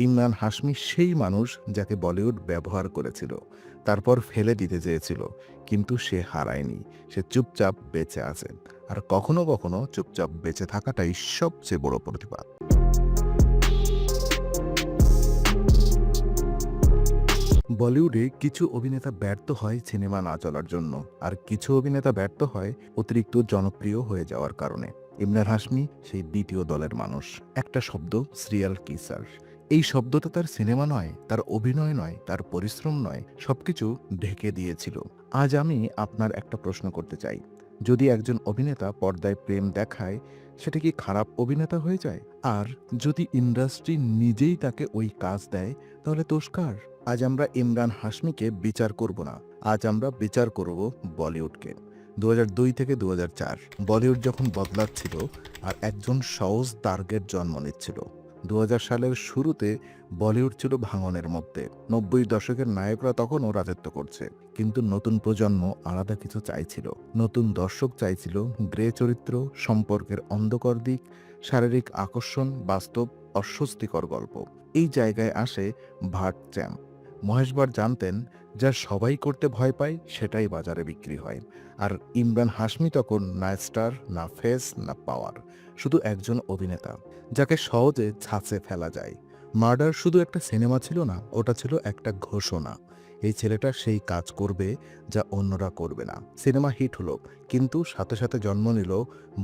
ইমরান হাশমি সেই মানুষ যাকে বলিউড ব্যবহার করেছিল। তারপর ফেলে দিতে চেয়েছিল, কিন্তু সে হারায়নি। সে চুপচাপ বেঁচে আছে। আর কখনো কখনো চুপচাপ বেঁচে থাকাটাই সবচেয়ে বড় প্রতিবাদ। বলিউডে কিছু অভিনেতা ব্যর্থ হয় সিনেমা না চলার জন্য। আর কিছু অভিনেতা ব্যর্থ হয় অতিরিক্ত জনপ্রিয় হয়ে যাওয়ার কারণে। ইমরান হাশমি সেই দ্বিতীয় দলের মানুষ। একটা শব্দ, সিরিয়াল কিসার। এই শব্দটা তার সিনেমা নয়, তার অভিনয় নয়, তার পরিশ্রম নয়, সবকিছু ঢেকে দিয়েছিল। আজ আমি আপনার একটা প্রশ্ন করতে চাই। যদি একজন অভিনেতা পর্দায় প্রেম দেখায়, সেটা কি খারাপ অভিনেতা হয়ে যায়? আর যদি ইন্ডাস্ট্রি নিজেই তাকে ওই কাজ দেয়, তাহলে তোষকার আজ আমরা ইমরান হাশমিকে বিচার করব না। আজ আমরা বিচার করব বলিউডকে। দু হাজার দুই থেকে দু হাজার চার, বলিউড যখন বদলাচ্ছিল আর একজন সহজ তার্গের জন্ম নিচ্ছিল দু হাজার সালের শুরুতে বলিউড ছিল ভাঙনের মধ্যে। নব্বই দশকের নায়করা তখনও রাজত্ব করছে। কিন্তু নতুন প্রজন্ম আলাদা কিছু চাইছিল। নতুন দর্শক চাইছিল গ্রে চরিত্র, সম্পর্কের অন্ধকর দিক, শারীরিক আকর্ষণ, বাস্তব অস্বস্তিকর গল্প। এই জায়গায় আসে ভাট চ্যাম্প। মহেশ ভাট জানতেন, যা সবাই করতে ভয় পায় সেটাই বাজারে বিক্রি হয়। আর ইমরান হাশমি তখন না স্টার, না ফেস, না পাওয়ার, শুধু একজন অভিনেতা, যাকে সহজে ছাঁচে ফেলা যায়। মার্ডার শুধু একটা সিনেমা ছিল না, ওটা ছিল একটা ঘোষণা। এই ছেলেটা সেই কাজ করবে যা অন্যরা করবে না। সিনেমা হিট হলো, কিন্তু সাথে সাথে জন্ম নিল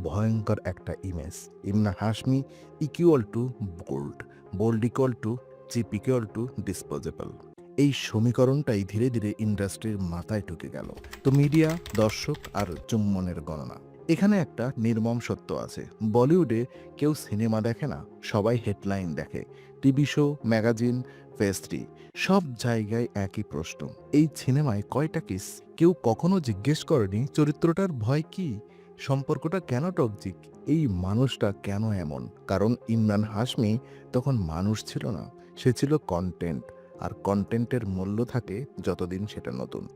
ভয়ঙ্কর একটা image. Imna Hashmi equal to bold bold equal to cheap equal to disposable এই সমীকরণটাই ধীরে ধীরে ইন্ডাস্ট্রির মাথায় ঢুকে গেল। তো মিডিয়া, দর্শক আর চুম্বনের গণনা। এখানে একটা নির্মম সত্য আছে। বলিউডে কেউ সিনেমা দেখে না, সবাই হেডলাইন দেখে। টিভি শো, ম্যাগাজিন পেস্ট্রি সব জায়গায় একই প্রশ্ন। এই সিনেমায় কয়টা কিস? কেউ কখনো জিজ্ঞেস করেনি, চরিত্রটার ভয় কি? সম্পর্কটা কেন টকজিক এই মানুষটা কেন এমন? কারণ ইমরান হাশমি তখন মানুষ ছিল না, সে ছিল কন্টেন্ট আর কন্টেন্টের মূল্য থাকে যতদিন সেটা নতুন।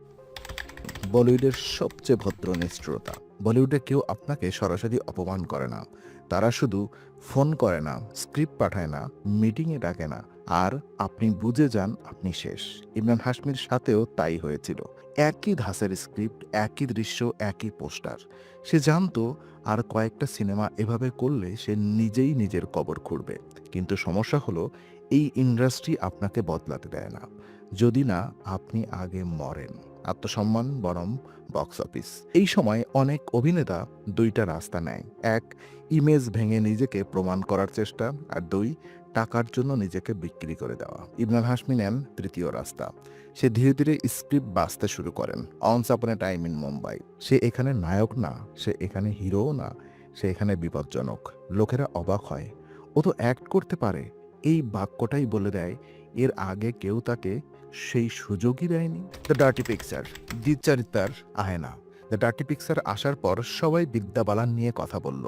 বলিউডের সবচেয়ে ভদ্র নিষ্ঠুরতা। বলিউডে কেউ আপনাকে সরাসরি অপমান করে না। তারা শুধু ফোন করে না স্ক্রিপ্ট পাঠায় না মিটিংয়ে ডাকে না আর আপনি বুঝে যান আপনি শেষ। ইমরান হাশমির সাথেও তাই হয়েছিল। একই ধাঁচের স্ক্রিপ্ট, একই দৃশ্য, একই পোস্টার। সে জানতো আর কয়েকটা সিনেমা এভাবে করলে সে নিজেই নিজের কবর খুঁড়বে। কিন্তু সমস্যা হলো, এই ইন্ডাস্ট্রি আপনাকে বদলাতে দেয় না। যদি না, আপনি আগে মরেন। আত্মসম্মান বরং বক্স অফিস। এই সময় অনেক অভিনেতা দুইটা রাস্তা নেয়। এক, ইমেজ ভেঙে নিজেকে প্রমাণ করার চেষ্টা। আর দুই টাকার জন্য নিজেকে বিক্রি করে দেওয়া। ইবনাল হাসমি নেন তৃতীয় রাস্তা। সে ধীরে ধীরে স্ক্রিপ্ট বাঁচতে শুরু করেন। অনস আপন টাইম ইন মুম্বাই। সে এখানে নায়ক না, সে এখানে হিরোও না, সে এখানে বিপজ্জনক। লোকেরা অবাক হয়। ও তো অ্যাক্ট করতে পারে। এই বাক্যটাই বলে দেয়, এর আগে কেউ তাকে সেই সুযোগই দেয়নি। দ্য ডার্টি পিকচার দ্বিচারিতার আয়না। দ্য ডার্টি পিকচার আসার পর সবাই বিদ্যা বালান নিয়ে কথা বলল।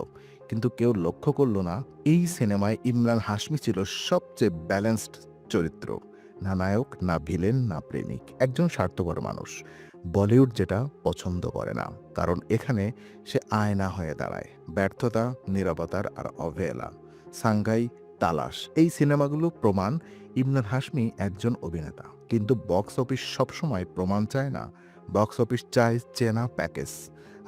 কিন্তু কেউ লক্ষ্য করল না, এই সিনেমায় ইমরান হাশমি ছিল সবচেয়ে ব্যালেন্সড চরিত্র। না নায়ক, না ভিলেন না প্রেমিক, একজন স্বার্থপর মানুষ। বলিউড যেটা পছন্দ করে না, কারণ এখানে সে আয়না হয়ে দাঁড়ায়, ব্যর্থতা, নিরবতার আর অবহেলা। সাংঘাই, তালাশ, এই সিনেমাগুলো প্রমাণ ইমরান হাশমি একজন অভিনেতা। কিন্তু বক্স অফিস সবসময় প্রমাণ চায় না বক্স অফিস চায় চেনা প্যাকেজ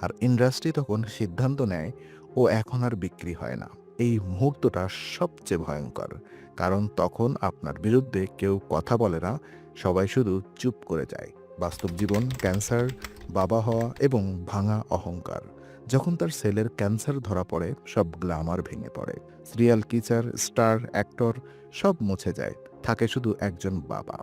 আর ইন্ডাস্ট্রি তখন সিদ্ধান্ত নেয়, ও এখন আর বিক্রি হয় না। এই মুহূর্তটা সবচেয়ে ভয়ঙ্কর। কারণ তখন আপনার বিরুদ্ধে কেউ কথা বলে না, সবাই শুধু চুপ করে যায়। বাস্তব জীবন ক্যান্সার বাবা হওয়া এবং ভাঙা অহংকার। যখন তার সেলের ক্যান্সার ধরা পড়ে, সব গ্লামার ভেঙে পড়ে। সিরিয়াল কিচার স্টার অ্যাক্টর সব মুছে যায়। থাকে শুধু একজন বাবা।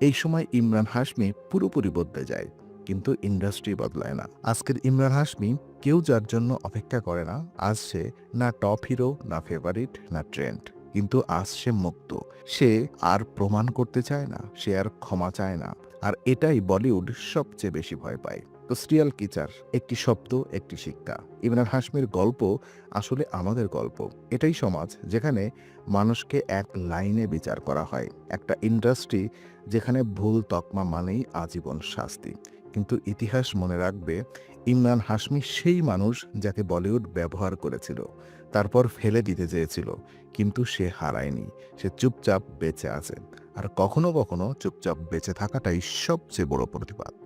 এই সময় ইমরান হাশমি পুরোপুরি বদলে যায়। কিন্তু ইন্ডাস্ট্রি বদলায় না। আজকের ইমরান হাশমি কেউ যার জন্য অপেক্ষা করে না, আজ সে না টপ হিরো, না ফেভারিট, না ট্রেন্ড। কিন্তু আজ সে মুক্ত। সে আর প্রমাণ করতে চায় না, সে আর ক্ষমা চায় না। আর এটাই বলিউড সবচেয়ে বেশি ভয় পায়। তো সিরিয়াল কিচার, একটি শব্দ, একটি শিক্ষা। ইমরান হাশমির গল্প আসলে আমাদের গল্প। এটাই সমাজ যেখানে মানুষকে এক লাইনে বিচার করা হয়। একটা ইন্ডাস্ট্রি যেখানে ভুল তকমা মানেই আজীবন শাস্তি। কিন্তু ইতিহাস মনে রাখবে, ইমরান হাশমি সেই মানুষ যাকে বলিউড ব্যবহার করেছিল। তারপর ফেলে দিতে চেয়েছিল, কিন্তু সে হারায়নি, সে চুপচাপ বেঁচে আছে। আর কখনো কখনো চুপচাপ বেঁচে থাকাটাই সবচেয়ে বড় প্রতিবাদ।